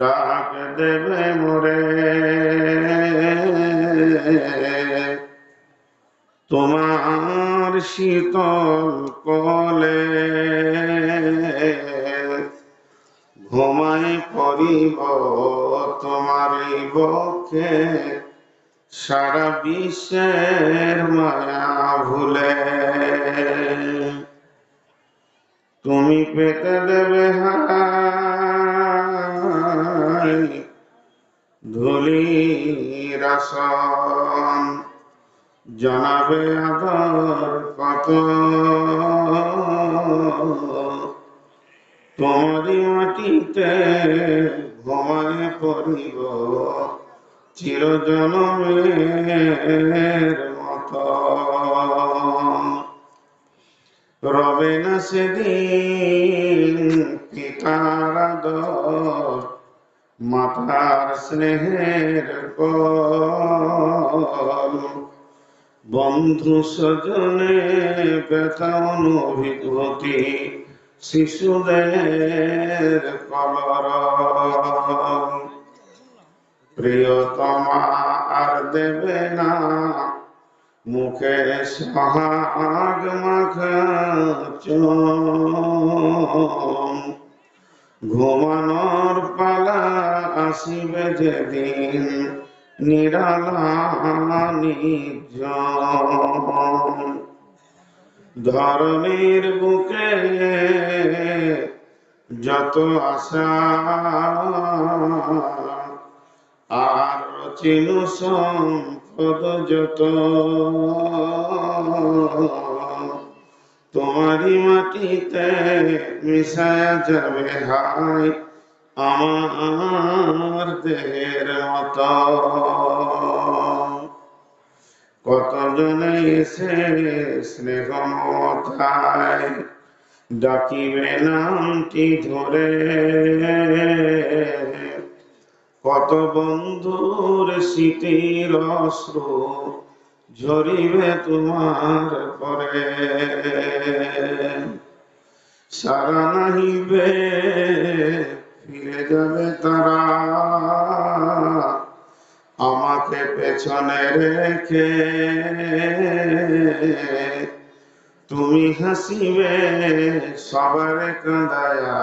ডাক দেবে মোরে। তোমার শীতল কলে ঘুমাই পড়িব তোমারই বক্ষে। সারা বিশ্বের মায়া ভুলে তুমি পেতে দেবে হাই ধুলির আসন, জানাবে আদর কত তোমারই মাটিতে ঘুমায় পড়িব, চিরজনমের মতো। রবে না সেদিন পিতার মাতার স্নেহের বন্ধু সজনে ব্যথা অনুভূতি শিশুদের কলর প্রিয়তমা আর দেবে না মুখে সোহাগ মাখা। ঘুমানোর পালা আসিবে যেদিন নিরালা ধরনের বুকে যত আশা আর চিনু সম্পদ যত। তোমারই মাটিতে মিশায়া যাবে হাই আমার দেহের মতো। কতজনে এসে স্নেহ মমতায় ডাকিবে নামটি ধরে। কত বন্ধুর স্মৃতির অশ্রু ঝরিবে তোমার পরে। সারা নাহিবে, ফিরে যাবে তারা। আমাকে পেছনে রেখে তুমি হাসিবে, সবার কাঁদায়া,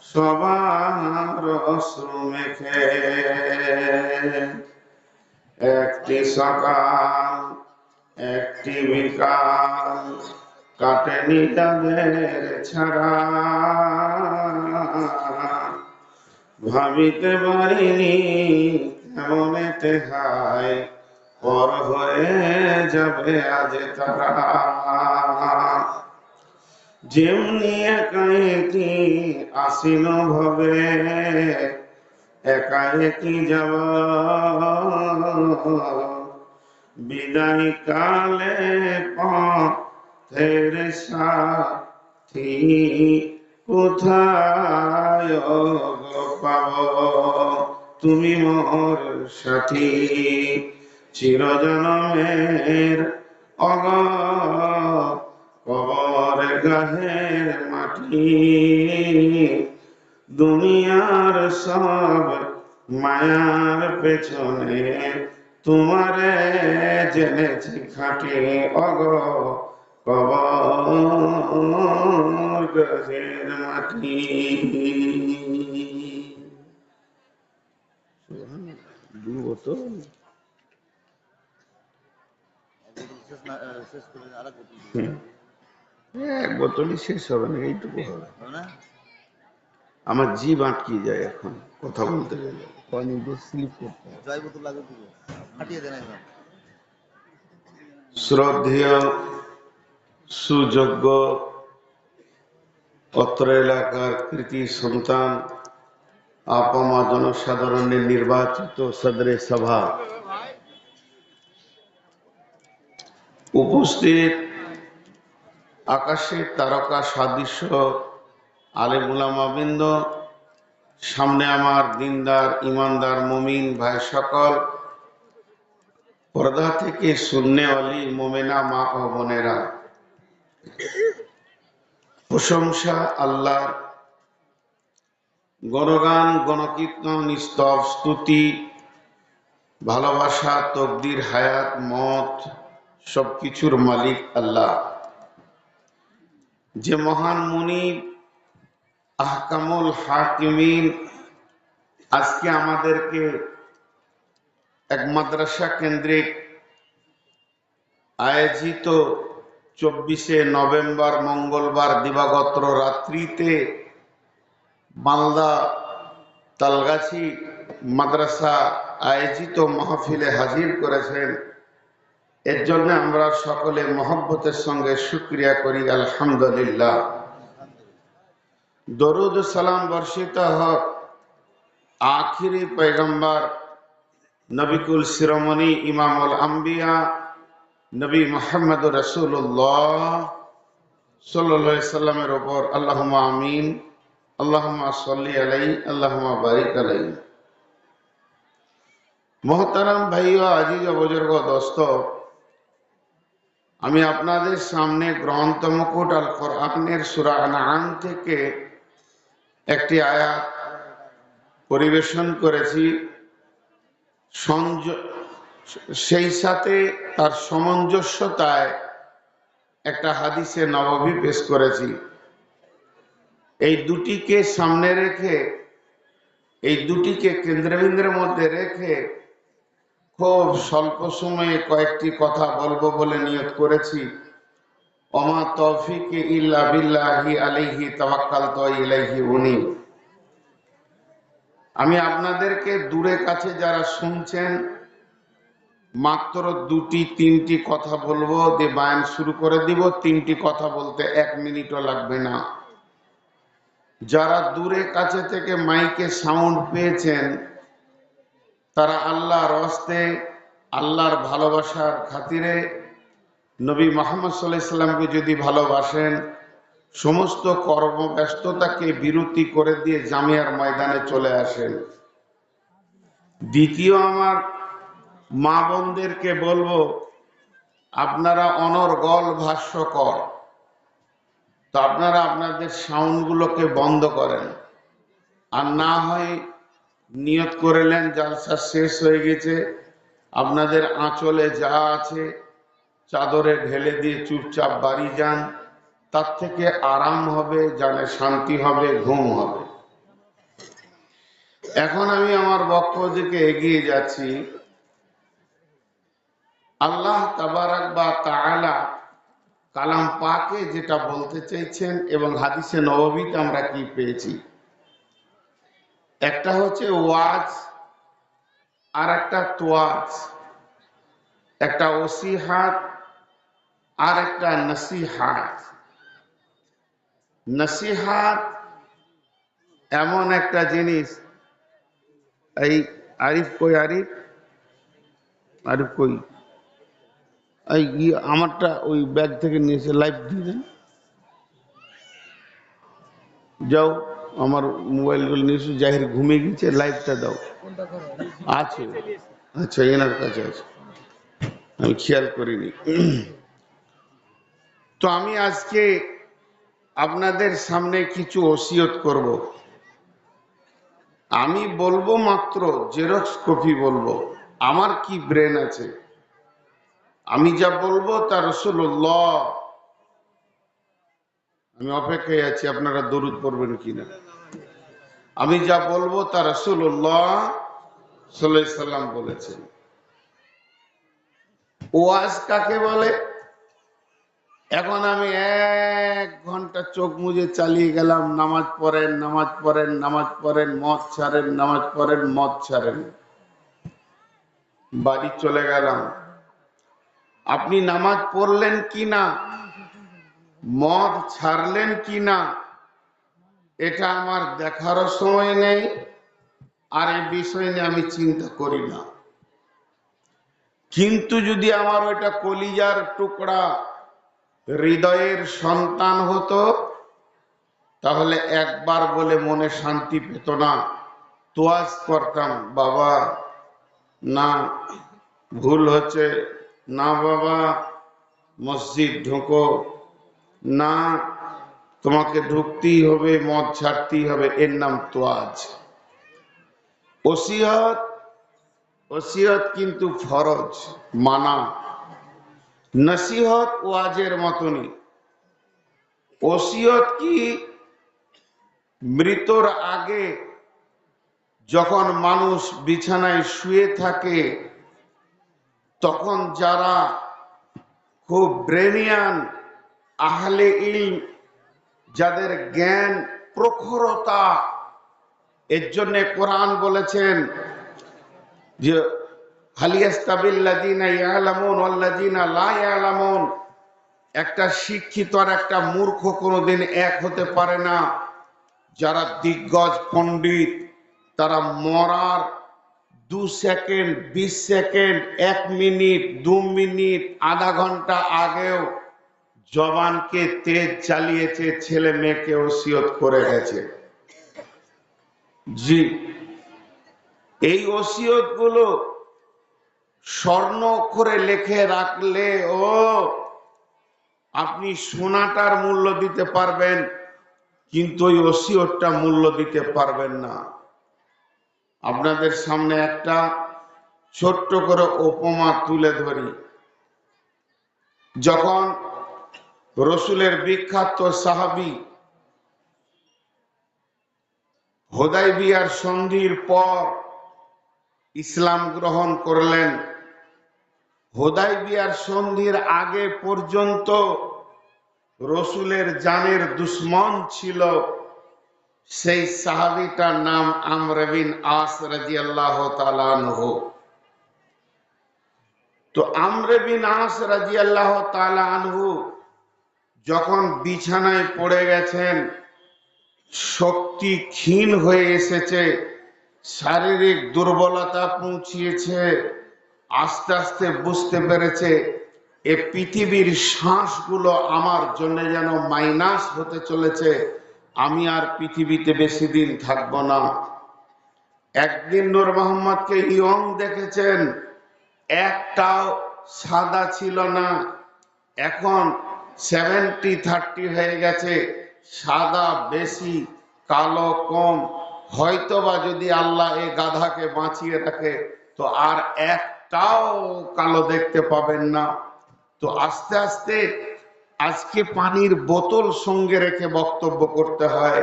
সবার অশ্রু মেখে। একটি সকাল, একটি বিকাল, কাটেনি তাদের ছাড়া। ভাবিতে পারিনি কেমনেতে হায় পর হয়ে যাবে আজ তারা। যেমনি একাকি আসিল ভবে একাকি যাব? বিদায় কালে পথের সাথী কোথায় পাব? তুমি মোর সাথী। চিরজনমের অগ কবর গাহের মাটি। দুনিয়ার সব মায়ার পেছনে তোমারে জেনেছি খাটি অগ কবর মাটি। আর এক বোতলই শেষ হবে না এইটুকু হবে। হবে না? আমার জিভ আটকে যায় এখন কথা বলতে গেলে। পানি দিয়ে স্লিপ করতে জয় বোতল লাগে ফাটিয়ে দেন একদম শ্রদ্ধেয় সুযোগ্য অত্র এলাকার কৃতি সন্তান আপামা জনসাধারণের নির্বাচিত সদরে সভা। উপস্থিত আকাশের তারকা সাদৃশ্য আলেমুলামাবৃন্দ সামনে আমার দিনদার, ইমানদার, মমিন ভাই সকল, পর্দা থেকে শূন্য অলি, মোমেনা মা ও বোনেরা। প্রশংসা আল্লাহ গণগান, গণকীর্তন, স্তব, স্তুতি, ভালোবাসা, তকদির, হায়াত, মত, সবকিছুর মালিক আল্লাহ। যে মহান মুনি আহকামুল হাকিমিন। আজকে আমাদেরকে এক মাদ্রাসা কেন্দ্রিক আয়োজিত চব্বিশে নভেম্বর মঙ্গলবার দিবাগত রাত্রিতে মালদা তালগাছি মাদ্রাসা আয়োজিত মাহফিলে হাজির করেছেন। এর জন্য আমরা সকলে মহব্বতের সঙ্গে শুক্রিয়া করি, আলহামদুলিল্লাহ। দরুদ সালাম বর্ষিত হক। আখিরি পৈগম্বর নবিকুল শিরোমণি ইমামুল আম্বিয়া নবী মোহাম্মদ রসুল্লাহ সাল্লা সাল্লামের ওপর আল্লাহ আমিন আল্লাহমা সাল্লি আলাই আল্লাহমা বারিক আলাই মোহতারাম ভাই ও আজিজ বুজুর্গ দোস্ত, আমি আপনাদের সামনে গ্রন্থ মুকুট আল কোরআনের সূরা আনআম থেকে একটি আয়াত পরিবেশন করেছি। সেই সাথে তার সামঞ্জস্যতায় একটা হাদিসে নববী পেশ করেছি। এই দুটিকে সামনে রেখে, এই দুটিকে কেন্দ্রবিন্দুর মধ্যে রেখে খুব স্বল্প সময়ে কয়েকটি কথা বলব বলে নিয়ত করেছি। অমা তৌফিক ইল্লা বিল্লাহি আলাইহি তাওয়াক্কালতু ইলাইহি উনি আমি আপনাদেরকে দূরে কাছে যারা শুনছেন, মাত্র দুটি, তিনটি কথা বলব দিয়ে বায়ান শুরু করে দিব। তিনটি কথা বলতে এক মিনিটও লাগবে না। যারা দূরে কাছে থেকে মাইকে সাউন্ড পেয়েছেন, তারা আল্লাহর হস্তে, আল্লাহর ভালোবাসার খাতিরে নবী মোহাম্মদ সাল্লাহ ইসলামকে যদি ভালোবাসেন, সমস্ত কর্মব্যস্ততাকে বিরতি করে দিয়ে জামিয়ার ময়দানে চলে আসেন। দ্বিতীয় আমার মা বোনদেরকে বলব, আপনারা অনর্গল ভাষ্যকর। তো আপনারা আপনাদের সাউন্ডগুলোকে বন্ধ করেন। আর না হয় নিয়ত করলেন জালসা শেষ হয়ে গেছে, আপনাদের আঁচলে যা আছে চাদরে ঢেলে দিয়ে চুপচাপ বাড়ি যান, তার থেকে আরাম হবে, জানে শান্তি হবে, ঘুম হবে। এখন আমি আমার বক্তব্য দিকে এগিয়ে যাচ্ছি। আল্লাহ তাবারাক বা তাআলা কালাম পাকে যেটা বলতে চাইছেন এবং হাদিসে নববীতে আমরা কি পেয়েছি? একটা হচ্ছে ওয়াজ আর একটা তোয়াজ, একটা ওসিহাত আর একটা নসিহাত। নসিহাত এমন একটা জিনিস, এই আরিফ কই আরিফ? আরিফ কই? এই আমারটা ওই ব্যাগ থেকে নিয়েছে লাইভ দিয়ে দেন। যাও, আমার মোবাইলগুলো নিয়েছো জাহির ঘুমিয়ে গেছে লাইভটা দাও। আছে। আচ্ছা এনার কাছে আছে। আমি খেয়াল করিনি। তো আমি আজকে আপনাদের সামনে কিছু ওসিয়ত করব। আমি বলব মাত্র, জেরক্স কপি বলব। আমার কি ব্রেন আছে? আমি যা বলব তা রসুল্লাহ আমি অপেক্ষায় আছি, আপনারা দরুদ পড়বেন কিনা? আমি যা বলব তা রসুল্লাহ সাল্লাম বলেছেন। ওয়াজ কাকে বলে? এখন আমি এক ঘণ্টা চোখ মুজে চালিয়ে গেলাম, নামাজ পড়েন নামাজ পড়েন নামাজ পড়েন, মদ ছাড়েন, নামাজ পড়েন, মদ ছাড়েন। বাড়ি চলে গেলাম। আপনি নামাজ পড়লেন কি না? মদ ছাড়লেন কি না? এটা আমার দেখারও সময় নেই, আর এই বিষয় নিয়ে আমি চিন্তা করি না। কিন্তু যদি আমার ওইটা কলিজার টুকরা হৃদয়ের সন্তান হতো, তাহলে একবার বলে মনে শান্তি পেত না। তোয়াজ করতাম, বাবা, না, ভুল হচ্ছে। না, বাবা, মসজিদ ঢোকো। না, তোমাকে ঢুকতেই হবে, মদ ছাড়তেই হবে, এর নাম তোয়াজ ওসিয়ত ওসিয়ত কিন্তু ফরজ, মানা। নসিহত ওয়াজের মতনই। ওসিয়ত কি? মৃতর আগে যখন মানুষ বিছানায় শুয়ে থাকে, তখন যারা খুব ব্রেনিয়ান আহলে ইল যাদের জ্ঞান প্রখরতা, এর জন্যে কোরআন বলেছেন যে একটা শিক্ষিত আর একটা মূর্খ কোনোদিন এক হতে পারে না। যারা দিগ্গজ পণ্ডিত, তারা মরার দু সেকেন্ড, বিশ সেকেন্ড, এক মিনিট, দু মিনিট, আধা ঘণ্টা আগেও জবানকে তেজ চালিয়েছে, ছেলে মেয়েকে ওসিয়ত করে গেছে। জি, এই ওসিয়তগুলো স্বর্ণ অক্ষরে লেখে রাখলে, ও, আপনি সোনাটার মূল্য দিতে পারবেন, কিন্তু ওই ওসিয়তটা মূল্য দিতে পারবেন না। আপনাদের সামনে একটা ছোট্ট করে উপমা তুলে ধরি। যখন রসুলের বিখ্যাত সাহাবি হোদাই বিয়ার সন্ধির পর ইসলাম গ্রহণ করলেন হোদাই বিয়ার সন্ধির আগে পর্যন্ত রসুলের জানের দুশ্মন ছিল সেই সাহাবিটার নাম আমরবিন আস রাজিয়াল্লাহ তালানহ তো আমরবিন আস রাজিয়াল্লাহ তালানহু যখন বিছানায় পড়ে গেছেন, শক্তি ক্ষীণ হয়ে এসেছে, শারীরিক দুর্বলতা পৌঁছিয়েছে আস্তে আস্তে বুঝতে পেরেছে, এ পৃথিবীর শ্বাসগুলো আমার জন্য যেন মাইনাস হতে চলেছে, আমি আর পৃথিবীতে বেশি দিন থাকব না। একদিন নূর মোহাম্মদকে ইয়ং দেখেছেন, একটাও সাদা ছিল না। এখন সেভেন্টি থার্টি হয়ে গেছে, সাদা, বেশি, কালো, কম। হয়তোবা যদি আল্লাহ এ গাধাকে বাঁচিয়ে রাখে, তো আর একটাও কালো দেখতে পাবেন না। তো আস্তে আস্তে আজকে পানির বোতল সঙ্গে রেখে বক্তব্য করতে হয়।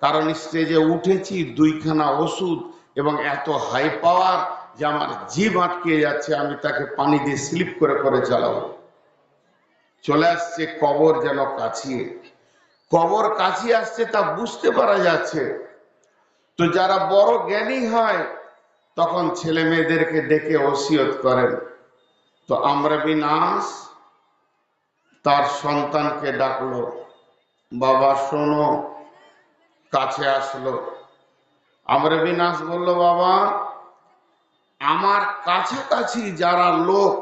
কারণ স্টেজে উঠেছি, দুইখানা ওষুধ এবং এত হাই পাওয়ার যে আমার জিভ আটকে যাচ্ছে, আমি তাকে পানি দিয়ে স্লিপ করে করে চালাবো। চলে আসছে কবর যেন কাছিয়ে। কবর কাছিয়ে আসছে তা বুঝতে পারা যাচ্ছে। তো যারা বড় জ্ঞানী হয় তখন ছেলে মেয়েদেরকে ডেকে ওসিয়ত করেন। তো আমরা বিনাশ, তার সন্তানকে ডাকলো, বাবা, শোনো, কাছে আসলো। আমরা বিনাশ বলল, বাবা, আমার কাছাকাছি যারা লোক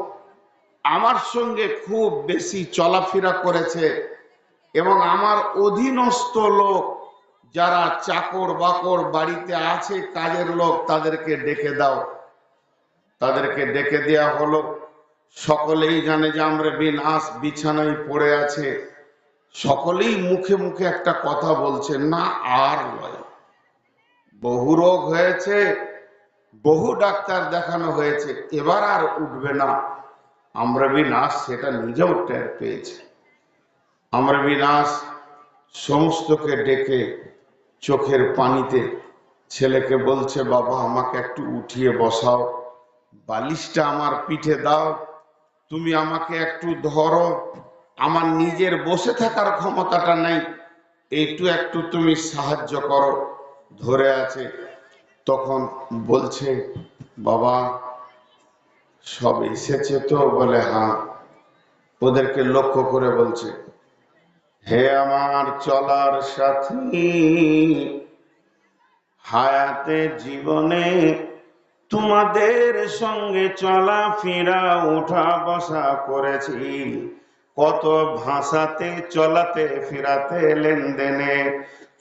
আমার সঙ্গে খুব বেশি চলাফেরা করেছে এবং আমার অধীনস্থ লোক যারা চাকর বাকর বাড়িতে আছে, কাজের লোক তাদেরকে ডেকে দাও। তাদেরকে ডেকে দেয়া হলো। সকলেই জানে যে আমরা বিন আস বিছানায় পড়ে আছে। সকলেই মুখে মুখে একটা কথা বলছে, না, আর নয়। বহু রোগ হয়েছে, বহু ডাক্তার দেখানো হয়েছে, এবার আর উঠবে না। আমরা বিনাশ সেটা নিজেও টের পেয়েছে। আমরা বিনাশ সমস্তকে ডেকে চোখের পানিতে ছেলেকে বলছে, বাবা, আমাকে একটু উঠিয়ে বসাও, বালিশটা আমার পিঠে দাও, তুমি আমাকে একটু ধরো, আমার নিজের বসে থাকার ক্ষমতাটা নেই, একটু একটু তুমি সাহায্য করো। ধরে আছে। তখন বলছে, বাবা, সব এসেছে তো? বলে হ্যাঁ। ওদেরকে লক্ষ্য করে বলছে হে আমার চলার সাথী, হায়াতে জীবনে তোমাদের সঙ্গে চলাফেরা ওঠা বসা করেছি। কত ভাষাতে, চলাতে, ফেরাতে লেনদেনে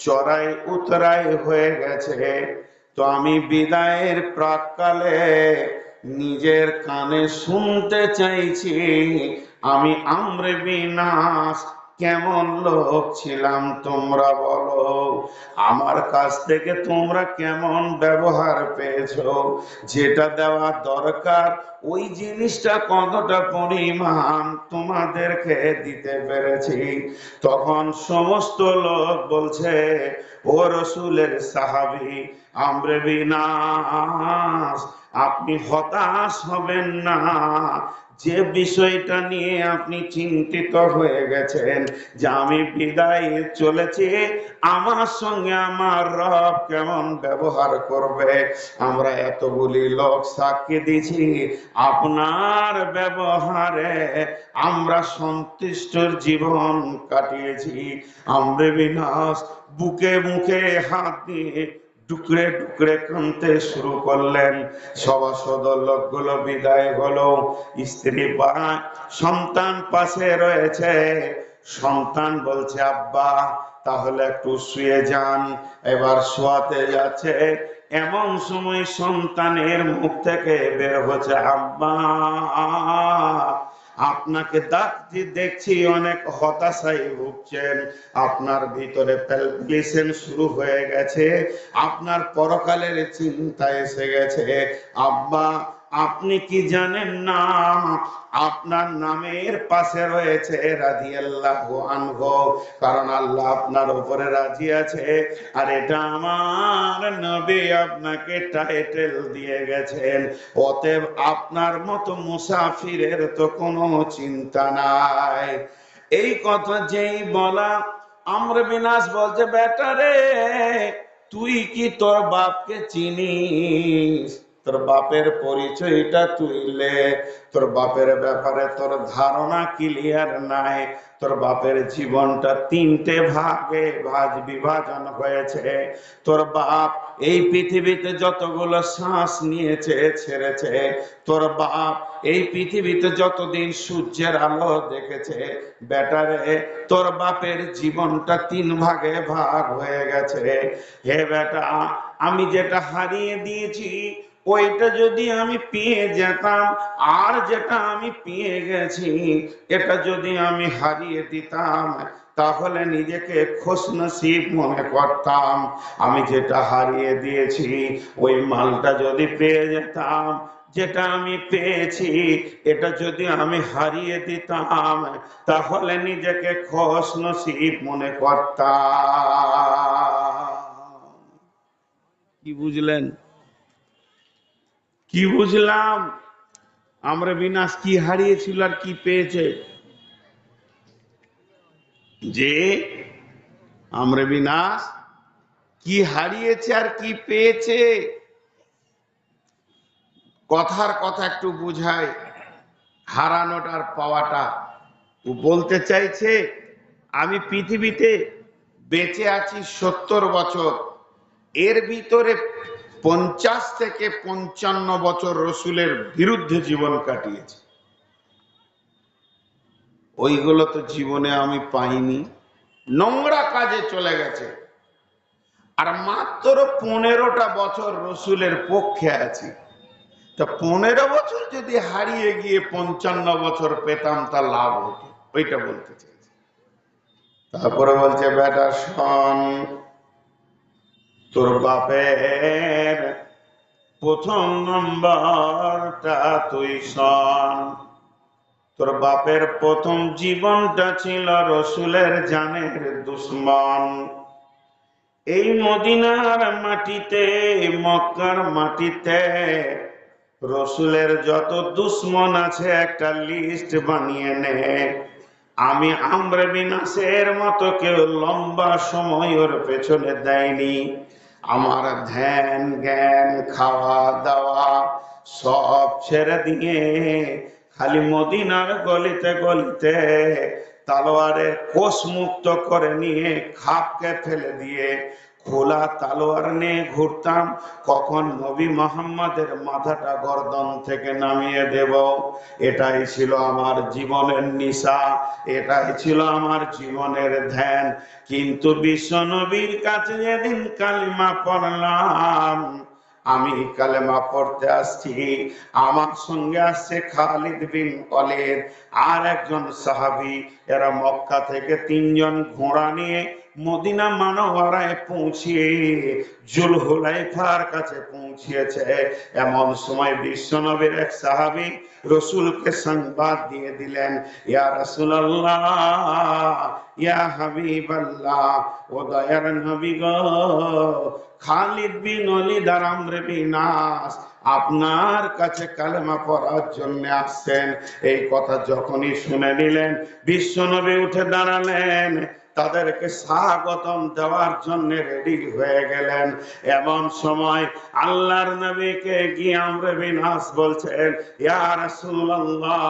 চড়াই উতরাই হয়ে গেছে। তো আমি বিদায়ের প্রাককালে নিজের কানে শুনতে চাইছি, আমি আমরে বিনাশ কেমন লোক ছিলাম তোমরা বলো। আমার কাছ থেকে তোমরা কেমন ব্যবহার পেয়েছ? যেটা দেওয়া দরকার, ওই জিনিসটা কতটা পরিমাণ তোমাদেরকে দিতে পেরেছি। তখন সমস্ত লোক বলছে, ও রসুলের সাহাবি, আমরে বিনাশ। আপনি হতাশ হবেন না। যে বিষয়টা নিয়ে আপনি চিন্তিত হয়ে গেছেন, যে আমি বিদায় চলেছি, আমার সঙ্গে আমার রব কেমন ব্যবহার করবে? আমরা এতগুলি লোক সাক্ষী দিছি আপনার ব্যবহারে আমরা সন্তুষ্টর জীবন কাটিয়েছি। আমরা বিনাশ বুকে মুখে হাত দিয়ে টুকরে টুকরে কানতে শুরু করলেন। সভাসদ লোকগুলো বিদায় হলো। স্ত্রী সন্তান পাশে রয়েছে। সন্তান বলছে, আব্বা, তাহলে একটু শুয়ে যান। এবার শোয়াতে যাচ্ছে। এমন সময় সন্তানের মুখ থেকে বের হচ্ছে, আব্বা। আপনাকে দেখছি অনেক হতাশায় ভুগছেন। আপনার ভিতরে প্যালপিলেশন শুরু হয়ে গেছে। আপনার পরকালের চিন্তা এসে গেছে। আব্বা আপনি কি জানেন না? আপনার নামের পাশে রয়েছে রাদিয়াল্লাহু আনহু। কারণ আল্লাহ আপনার উপরে রাজি আছে। আর এটা আমার নবী আপনাকে টাইটেল দিয়ে গেছেন। অতএব আপনার মতো মুসাফিরের তো কোনো চিন্তা নাই। এই কথা যেই বলা, আমরা বিনাশ বলছে বেটারে তুই কি তোর বাপকে চিনিস? তোর বাপের পরিচয়টা তুই লে তোর বাপের ব্যাপারে তোর ধারণা ক্লিয়ার নাই। তোর বাপের জীবনটা তিনটে ভাগে ভাজ বিভাজন হয়েছে। তোর বাপ এই পৃথিবীতে যতগুলো শ্বাস নিয়েছে, ছেড়েছে। তোর বাপ এই পৃথিবীতে যতদিন সূর্যের আলো দেখেছে বেটারে তোর বাপের জীবনটা তিন ভাগে ভাগ হয়ে গেছে। হে বেটা আমি যেটা হারিয়ে দিয়েছি ওইটা যদি আমি পেয়ে যেতাম, আর যেটা আমি পেয়ে গেছি, এটা যদি আমি হারিয়ে দিতাম, তাহলে নিজেকে খুশনসিব মনে করতাম। আমি যেটা হারিয়ে দিয়েছি, ওই মালটা যদি পেয়ে যেতাম, যেটা আমি পেয়েছি, এটা যদি আমি হারিয়ে দিতাম, তাহলে নিজেকে খোশ নসিব মনে করতাম। কি বুঝলেন? কি বুঝলাম? আমরা বিনাশ কি হারিয়েছিল আর কি পেয়েছে? যে আমরা বিনাশ কি হারিয়েছে আর কি পেয়েছে? কথার কথা একটু বুঝায় হারানোটার পাওয়াটা ও বলতে চাইছে, আমি পৃথিবীতে বেঁচে আছি সত্তর বছর। এর ভিতরে পঞ্চাশ থেকে পঞ্চান্ন বছর রসুলের বিরুদ্ধে জীবন কাটিয়েছে। ওইগুলো তো জীবনে আমি পাইনি। নোংরা কাজে চলে গেছে। আর মাত্র পনেরোটা বছর রসুলের পক্ষে আছি। তা পনেরো বছর যদি হারিয়ে গিয়ে পঞ্চান্ন বছর পেতাম, তা লাভ হতো। ওইটা বলতে চাইছি। তারপরে বলছে, বেটা শোন তোর বাপের প্রথম নম্বরটা তুই সন তোর বাপের প্রথম জীবনটা ছিল রসুলের জানের দুশ্মন। এই মদিনার মাটিতে, মক্কার মাটিতে রসুলের যত দুশ্মন আছে একটা লিস্ট বানিয়ে নে। আমি আমরা বিনাশের মতো কেউ লম্বা সময় ওর পেছনে দেয়নি। আমার ধ্যান, জ্ঞান, খাওয়া, দাওয়া সব ছেড়ে দিয়ে খালি মদিনার গলিতে গলিতে তালোয়ারের কোষ মুক্ত করে নিয়ে খাপকে ফেলে দিয়ে খোলা তালোয়ার নিয়ে ঘুরতাম, কখন নবী মোহাম্মদের মাথাটা গর্দন থেকে নামিয়ে দেব। এটাই ছিল আমার জীবনের নিশা, এটাই ছিল আমার জীবনের ধ্যান। কিন্তু বিশ্ব নবীর কাছে যেদিন কালিমা পড়লাম, আমি কালেমা পড়তে আসছি। আমার সঙ্গে আসছে খালিদ বিন অলিদ আর একজন সাহাবি। এরা মক্কা থেকে তিনজন ঘোড়া নিয়ে মদিনা মানওয়ারায় পৌঁছিয়ে, জুলহুলাইফার কাছে পৌঁছিয়েছে। এমন সময় বিশ্বনবীর এক সাহাবি রসুলকে সংবাদ দিয়ে দিলেন, ইয়া রাসূলুল্লাহ, ইয়া হাবিবাল্লাহ, ও দয়ার নবী গো, খালিদ বিন ওলিদ আর আমর বিন আপনার কাছে কালেমা পড়ার জন্য আসছেন। এই কথা যখনই শুনে নিলেন, বিশ্বনবী উঠে দাঁড়ালেন। তাদেরকে স্বাগতম দেওয়ার জন্য রেডি হয়ে গেলেন। এমন সময় আল্লাহর নবীকে গিয়ে আমরা বিনাশ বলছেন, ইয়া রাসূলুল্লাহ,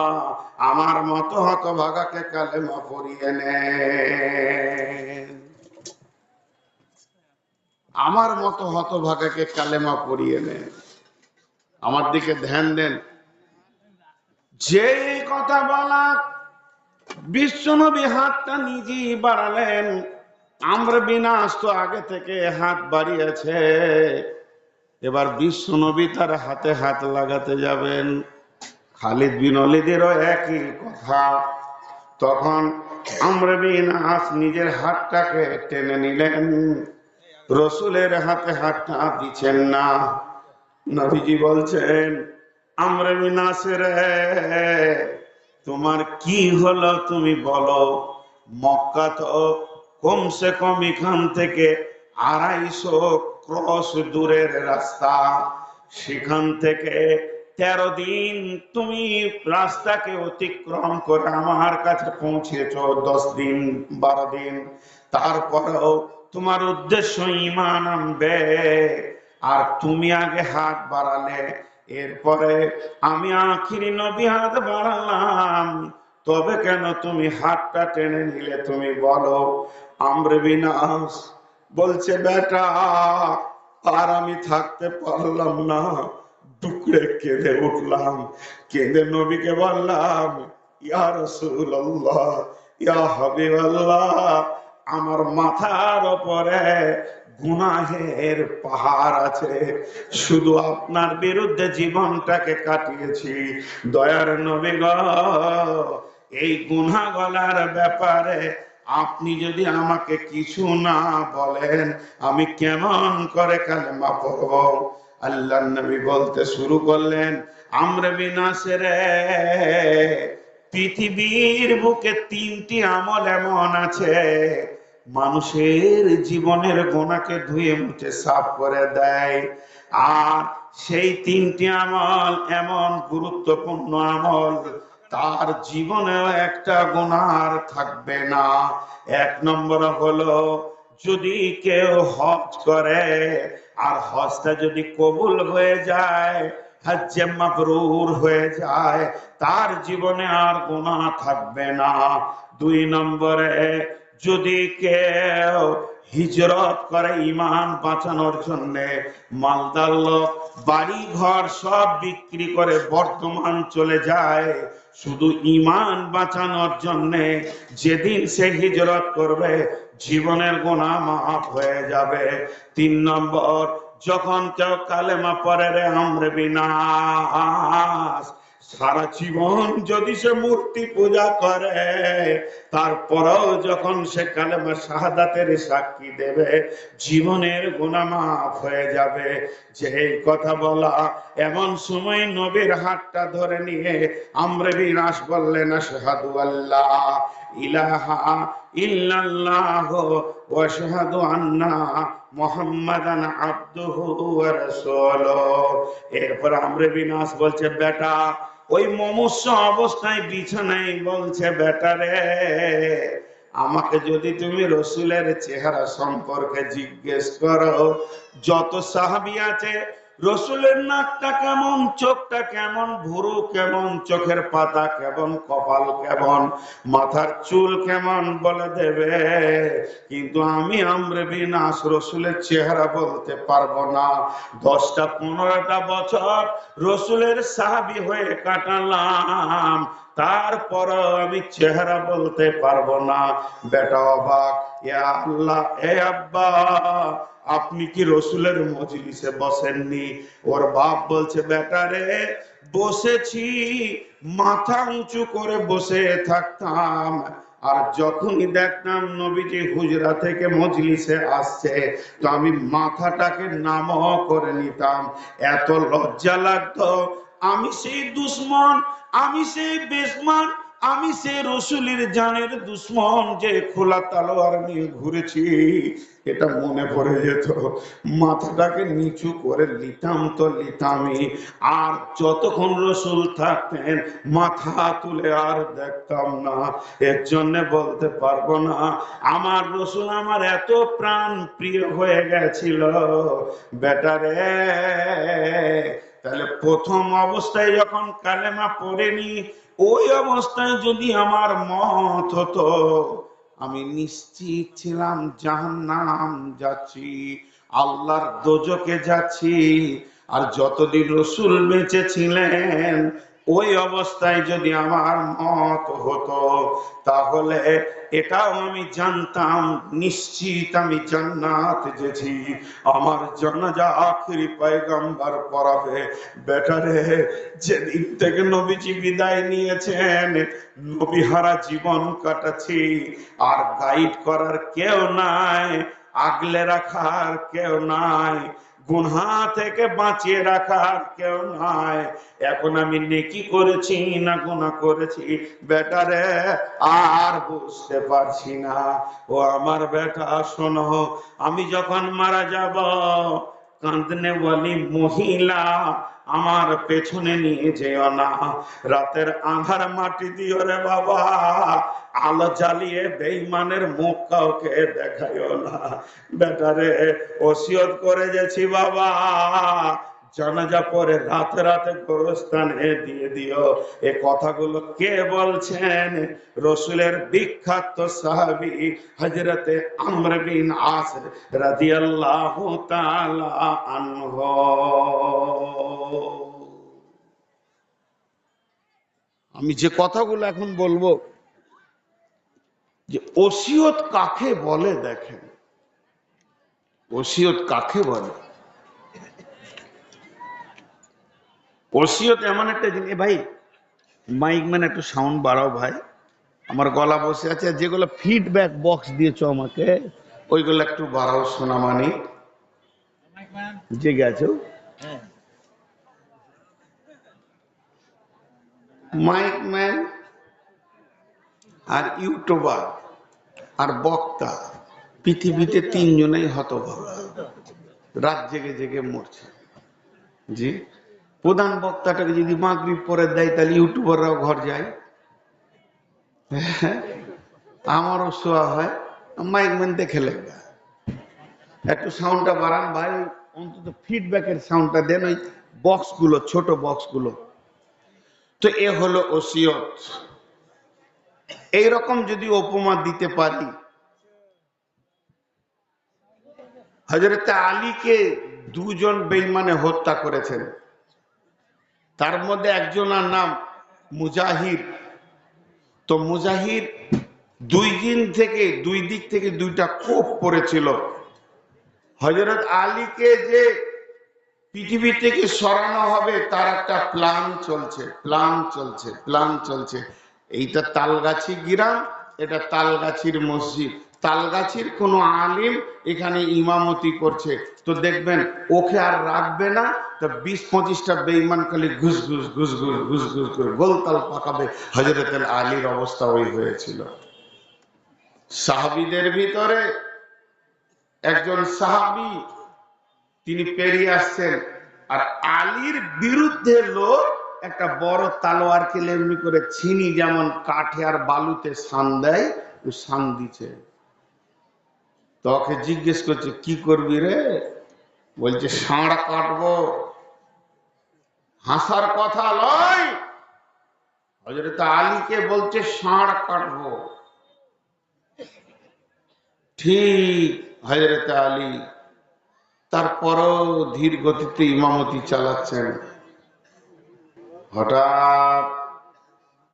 আমার মত হতভাগাকে কালেমা পড়িয়ে নেন আমার মতো হতভাগাকে কালেমা পড়িয়ে নেন আমার দিকে ধ্যান দেন। যে কথা বলা বিশ্বনবী হাতটা নিজেই বাড়ালেন। আমরা বিনাশ তো আগে থেকে হাত বাড়িয়েছে। এবার বিশ্বনবী তার হাতে হাত লাগাতে যাবেন। খালিদ বিন অলিদেরও একই কথা। তখন আমরা বিনাশ নিজের হাতটাকে টেনে নিলেন। রসুলের হাতে হাতটা দিচ্ছেন না। নবীজি বলছেন, আমরা বিনাশের তোমার কি হলো তুমি বলো? মক্কা তো কমসে কম এখান থেকে আড়াইশো ক্রস দূরের রাস্তা। সেখান থেকে তেরো দিন তুমি রাস্তাকে অতিক্রম করে আমার কাছে পৌঁছেছ, দশ দিন, বারো দিন। তারপরেও তোমার উদ্দেশ্য ইমান আনবে। আর তুমি আগে হাত বাড়ালে এরপরে আমি আখিরি নবী হাত বাড়ালাম। তবে কেন তুমি হাতটা টেনে নিলে তুমি বলো? আমরে বলছে, বেটা, আর আমি থাকতে পারলাম না। টুকরে কেঁদে উঠলাম। কেঁদে নবীকে বললাম, ইয়া রাসূলুল্লাহ, ইয়া হাবিবাল্লাহ, আমার মাথার ওপরে গুনাহের পাহাড় আছে। শুধু আপনার বিরুদ্ধে জীবনটাকে কাটিয়েছি। দয়ার নবী গো, এই গুনা গলার ব্যাপারে আপনি যদি আমাকে কিছু না বলেন, আমি কেমন করে কালেমা পড়ব? আল্লাহ নবী বলতে শুরু করলেন, আমরা বিনাশের পৃথিবীর বুকে তিনটি আমল এমন আছে। মানুষের জীবনের গোনাকে ধুয়ে মুছে সাফ করে দেয়। আর সেই তিনটি আমল এমন গুরুত্বপূর্ণ আমল, তার জীবনেও একটা গুনার থাকবে না। এক নম্বর হলো, যদি কেউ হজ করে, আর হজটা যদি কবুল হয়ে যায় হয়ে যায়, তার জীবনে আর গোনা থাকবে না। দুই নম্বরে যদি কেউ হিজরত করে ইমান বাঁচানোর জন্য, মালদার লোক বাড়ি ঘর সব বিক্রি করে বর্তমান চলে যায়, শুধু ইমান বাঁচানোর জন্য যেদিন সে হিজরত করবে, জীবনের গোনা মাফ হয়ে যাবে। তিন নম্বর, যখন কেউ কালেমা পরে রে, আমরে বিনাশ সারা জীবন যদি সে মূর্তি পূজা করে, তারপরেও যখন সে কালেমা শাহাদাতের সাক্ষী দেবে, জীবনের গুণামাফ মাফ হয়ে যাবে। যে কথা বলা, এমন সময় নবীর হাতটা ধরে নিয়ে আমরে বিনাশ বললেন শাহাদু আল্লাহ। ইলাহা ওয়া আশহাদু আন্না মুহাম্মাদান ওয়া এরপর আমরে বিনাশ বলছে, বেটা, ওই মমস্য অবস্থায় বিছানায় বলছে, বেটা রে, আমাকে যদি তুমি রসুলের চেহারা সম্পর্কে জিজ্ঞেস করো, যত সাহাবি আছে রসুলের নাকটা কেমন, চোখটা কেমন, ভুরু কেমন, চোখের পাতা কেমন, কপাল কেমন, মাথার চুল কেমন বলে দেবে। কিন্তু আমি রসুলের চেহারা বলতে পারব না। দশটা পনেরোটা বছর রসুলের সাহাবি হয়ে কাটালাম। তারপর আমি চেহারা বলতে পারব না। বেটা অবাক আল্লাহ, এ আব্বা, আপনি কি রসুলের মজলিসে বসেননি? ওর বাপ বলছে, বেটা রে, বসেছি, মাথা উঁচু করে বসে থাকতাম। আর যখনই দেখতাম নবীজি হুজরা থেকে মজলিসে আসছে, তো আমি মাথাটাকে নাম করে নিতাম। এত লজ্জা লাগতো। আমি সেই দুশ্মন, আমি সেই বেসমান আমি সেই রসুলের জানের দুশ্মন যে খোলা তালোয়ার নিয়ে ঘুরেছি, এটা মনে পড়ে যেত। মাথাটাকে নিচু করে লিতাম তো লিতামই আর যতক্ষণ রসুল থাকতেন মাথা তুলে আর দেখতাম না। এর জন্য বলতে পারব না, আমার রসুল আমার এত প্রাণ প্রিয় হয়ে গেছিল। বেটারে তাহলে প্রথম অবস্থায় যখন কালেমা পড়েনি ওই অবস্থায় যদি আমার মত হতো, আমি নিশ্চিত ছিলাম জাহান্নাম যাচ্ছি, আল্লাহর দোজকে যাচ্ছি, আর যতদিন রসুল বেঁচে ছিলেন ওই অবস্থায় যদি আমার মত হতো, তাহলে এটাও আমি জানতাম, নিশ্চিত আমি জান্নাত যেছি আমার জানাজা আখরি পয়গম্বর পড়াবে বেটারে যেদিন থেকে নবীজি বিদায় নিয়েছেন নবীহারা জীবন কাটাচ্ছি। আর গাইড করার কেউ নাই, আগলে রাখার কেউ নাই। গুনহা থেকে বাঁচিয়ে রাখার কেউ নাই। এখন আমি নেকি করেছি না গুণা করেছি? বেটারে আর বুঝতে পারছি না। ও আমার বেটা, শোনো, আমি যখন মারা যাব, কাঁদনে বলি মহিলা আমার পেছনে নিয়ে যেও না। রাতের আধার মাটি দিও রে বাবা। আলো জ্বালিয়ে বেইমানের মুখ কাউকে দেখাইও না। বেটারে ওসিয়ত করে গেছি বাবা। জানাজা পরে রাতে রাতে গোরস্থানে দিয়ে দিও। এ কথাগুলো কে বলছেন? রসুলের বিখ্যাত সাহাবি হজরতে আমর বিন আস রাদিয়াল্লাহু তাআলা আনহু। আমি যে কথাগুলো এখন বলব, যে ওসিয়ত কাকে বলে দেখেন? ওসিয়ত কাকে বলে? ওসিয়ত এমন একটা জিনিস ভাই মাইক মানে একটু সাউন্ড বাড়াও ভাই। আমার গলা বসে আছে যেগুলো ফিডব্যাক বক্স দিয়েছ আমাকে, ওইগুলো একটু বাড়াও সোনামানি জেগে আছো? মাইক ম্যান আর ইউটিউবার আর বক্তা, পৃথিবীতে তিনজনেই হতভাগা। রাত জেগে জেগে মরছে। জি? প্রধান বক্তাটাকে যদি মাগরিব পরে দেয়, তাহলে ইউটিউবাররাও ঘর যায়। আমারও শোয়া হয়, মাইক ম্যান দেখে একটু সাউন্ডটা বাড়ান ভাই অন্তত ফিডব্যাকের সাউন্ডটা দেন, ওই বক্সগুলো ছোট বক্সগুলো তো এ হলো ওসিয়ত। এইরকম যদি উপমা দিতে পারি হজরত আলীকে দুজন বেইমানে হত্যা করেছেন। তার মধ্যে একজনের নাম মুজাহির। তো মুজাহির দুই দিন থেকে, দুই দিক থেকে দুইটা কোপ পড়েছিল। হজরত আলীকে যে পৃথিবী থেকে সরানো হবে, তার একটা প্ল্যান চলছে প্ল্যান চলছে প্ল্যান চলছে। এইটা তালগাছি গ্রাম, এটা তালগাছির মসজিদ। তালগাছির কোনো আলিম এখানে ইমামতি করছে। তো দেখবেন, ওকে আর রাখবে না তো বিশ পঁচিশটা বেইমান খালি ঘুষ ঘুষ ঘুষ ঘুষ ঘুষ ঘুষ করে গোলতাল পাকাবে। হজরতের আলীর অবস্থা ওই হয়েছিল। সাহাবিদের ভিতরে একজন সাহাবি, তিনি পেরিয়ে আসছেন। আর আলীর বিরুদ্ধে লোক একটা বড় তালোয়ারকে এমনি করে ছিনি যেমন কাঠে আর বালুতে সান দেয়, ও সান দিছে। তোকে জিজ্ঞেস করছে, কি করবি রে? বলছে ষাঁড় কাটবো। হাসার কথা লয়। হজরত আলীকে বলছে ষাঁড় কাটবো। ঠিক হজরত আলী। তারপরও ধীর গতিতে ইমামতি চালাচ্ছেন। হঠাৎ